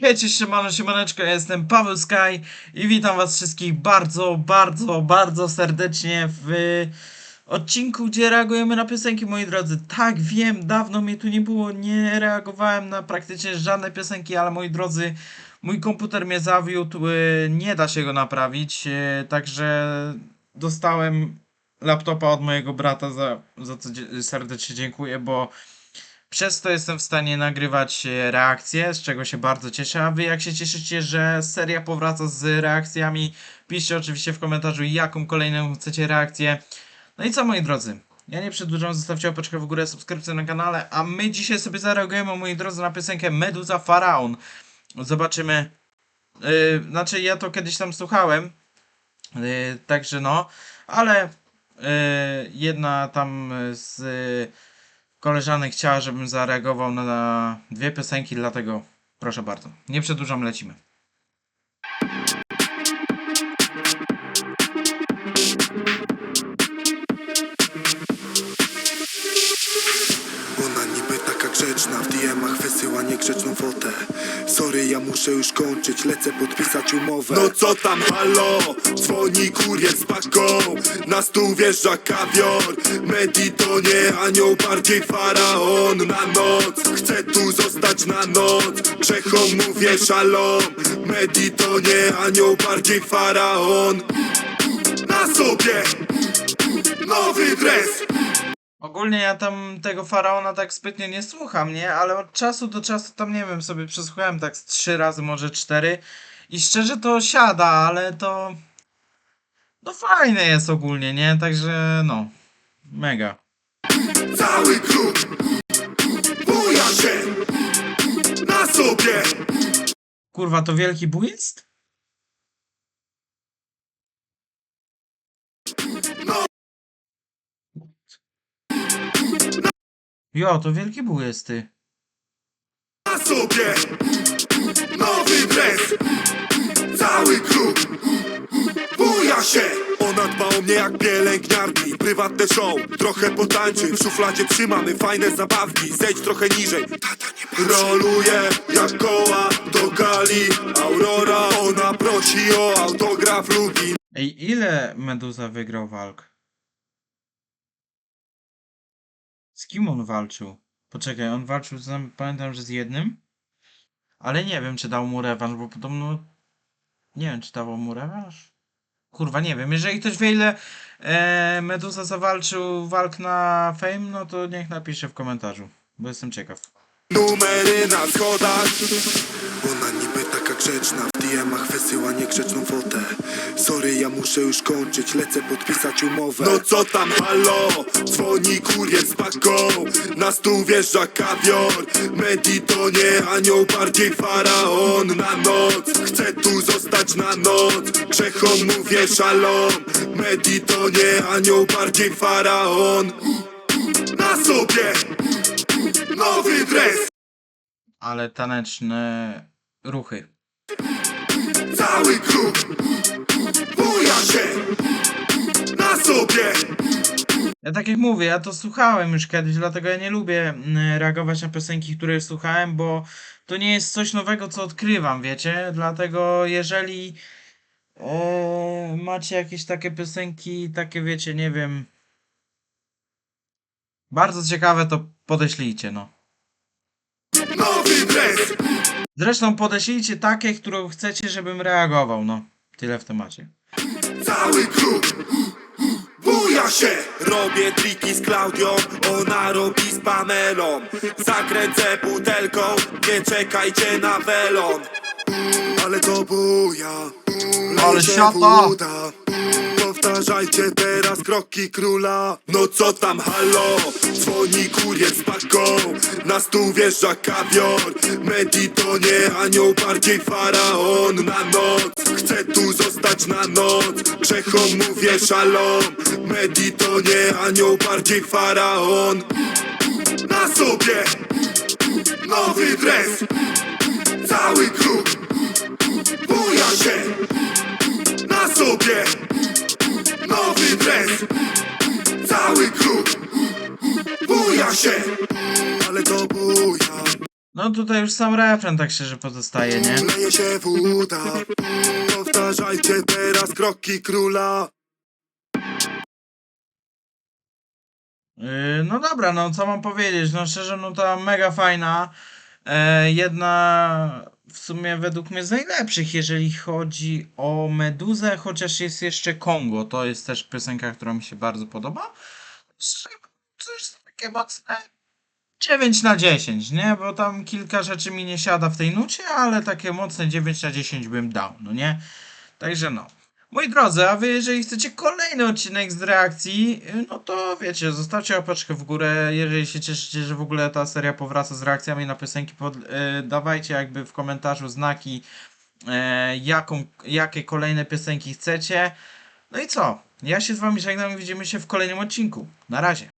Cześć, siemano, siemaneczko, ja jestem Paweł Sky i witam was wszystkich bardzo, bardzo, bardzo serdecznie w odcinku, gdzie reagujemy na piosenki, moi drodzy. Tak, wiem, dawno mnie tu nie było, nie reagowałem na praktycznie żadne piosenki, ale moi drodzy, mój komputer mnie zawiódł, y, nie da się go naprawić, y, także dostałem laptopa od mojego brata, za, za co serdecznie dziękuję, bo przez to jestem w stanie nagrywać e, reakcje, z czego się bardzo cieszę. A wy jak się cieszycie, że seria powraca z reakcjami? Piszcie oczywiście w komentarzu, jaką kolejną chcecie reakcję. No i co moi drodzy? Ja nie przedłużam, zostawcie łapeczkę w górę, subskrypcję na kanale, a my dzisiaj sobie zareagujemy, moi drodzy, na piosenkę Meduza Faraon. Zobaczymy. Yy, znaczy, ja to kiedyś tam słuchałem, yy, także no, ale yy, jedna tam z yy, koleżanek chciała, żebym zareagował na, dwie piosenki, dlatego proszę bardzo. Nie przedłużam, lecimy. Ona niby taka grzeczna, w DM-ach wysyła niegrzeczną fotę Sorry, ja muszę już kończyć, lecę podpisać umowę. No co tam, halo? Dzwoni kurier z Na stół wjeżdża kawior. Medi to nie anioł, bardziej faraon. Na noc, chcę tu zostać na noc. Czechom mówię szalom. Medi to nie anioł, bardziej faraon. Na sobie Nowy dres Ogólnie ja tam tego faraona tak zbytnio nie słucham, nie? Ale od czasu do czasu tam nie wiem, sobie przesłuchałem tak z trzy razy, może cztery. I szczerze to siada, ale to. No fajne jest ogólnie, nie? Także no. Mega. Cały klub buja się na sobie Kurwa, to wielki bój jest? Jo, to wielki bój jest ty. na sobie nowy dres Cały klub buja się. Ona dba o mnie jak pielęgniarki. Prywatne show, trochę potańczy. W szufladzie trzymamy fajne zabawki. Zejdź trochę niżej. Roluje jak koła do gali. Aurora, ona prosi o autograf lubi Ej, ile Meduza wygrał walk? Z kim on walczył? Poczekaj, on walczył z pamiętam, że z jednym? Ale nie wiem, czy dał mu rewanż, bo podobno... Nie wiem, czy dawał mu rewanż? Kurwa, nie wiem. Jeżeli ktoś wie, ile e, Meduza zawalczył walk na Fame, no to niech napisze w komentarzu, bo jestem ciekaw. Numery na schodach niby taka grzeczna W DM-ach wysyła niegrzeczną fotę. Sorry, ja muszę już kończyć. Lecę podpisać umowę. No co tam, halo? Dzwoni kurier z paką. Na stół wjeżdża kawior. Medi to nie anioł, bardziej faraon. Na noc, chcę tu zostać na noc. Czechom mówię szalom. Medi to nie anioł, bardziej faraon. Na sobie nowy dres. Ale taneczne ruchy. Cały klub buja się na sobie Ja tak jak mówię, ja to słuchałem już kiedyś, dlatego ja nie lubię mm, reagować na piosenki, które słuchałem, bo to nie jest coś nowego, co odkrywam, wiecie? Dlatego jeżeli e, macie jakieś takie piosenki, takie wiecie, nie wiem, bardzo ciekawe, to podeślijcie, no. Nowy dres Zresztą podeślijcie takie, które chcecie, żebym reagował, no. Tyle w temacie. Cały klub buja się Robię triki z Klaudią Ona robi z Pamelą Zakręcę butelką Nie czekajcie na welon Ale to buja Ale siata. Powtarzajcie teraz kroki króla. No co tam, halo? Dzwoni kurier z paką. Na stół wjeżdża kawior. Medi to nie anioł, bardziej faraon. Na noc, chcę tu zostać na noc. Czechom mówię szalom. Medi to nie anioł, bardziej faraon. Na sobie Nowy dres. Cały klub się na sobie nowy dres Cały klub buja się Ale to buja No tutaj już sam refren tak szczerze pozostaje, nie? Leje się woda Powtarzajcie teraz kroki króla Yy, no dobra, no co mam powiedzieć? No szczerze, no ta mega fajna. E, jedna w sumie według mnie z najlepszych, jeżeli chodzi o Meduzę, chociaż jest jeszcze Kongo. To jest też piosenka, która mi się bardzo podoba. Jest takie mocne 9 na 10, nie? Bo tam kilka rzeczy mi nie siada w tej nucie, ale takie mocne 9 na 10 bym dał, no nie? Także no. Moi drodzy, a wy jeżeli chcecie kolejny odcinek z reakcji, y, no to wiecie, zostawcie łapeczkę w górę, jeżeli się cieszycie, że w ogóle ta seria powraca z reakcjami na piosenki, pod, y, dawajcie jakby w komentarzu znaki, y, jaką, jakie kolejne piosenki chcecie. No i co? Ja się z wami żegnam i widzimy się w kolejnym odcinku. Na razie.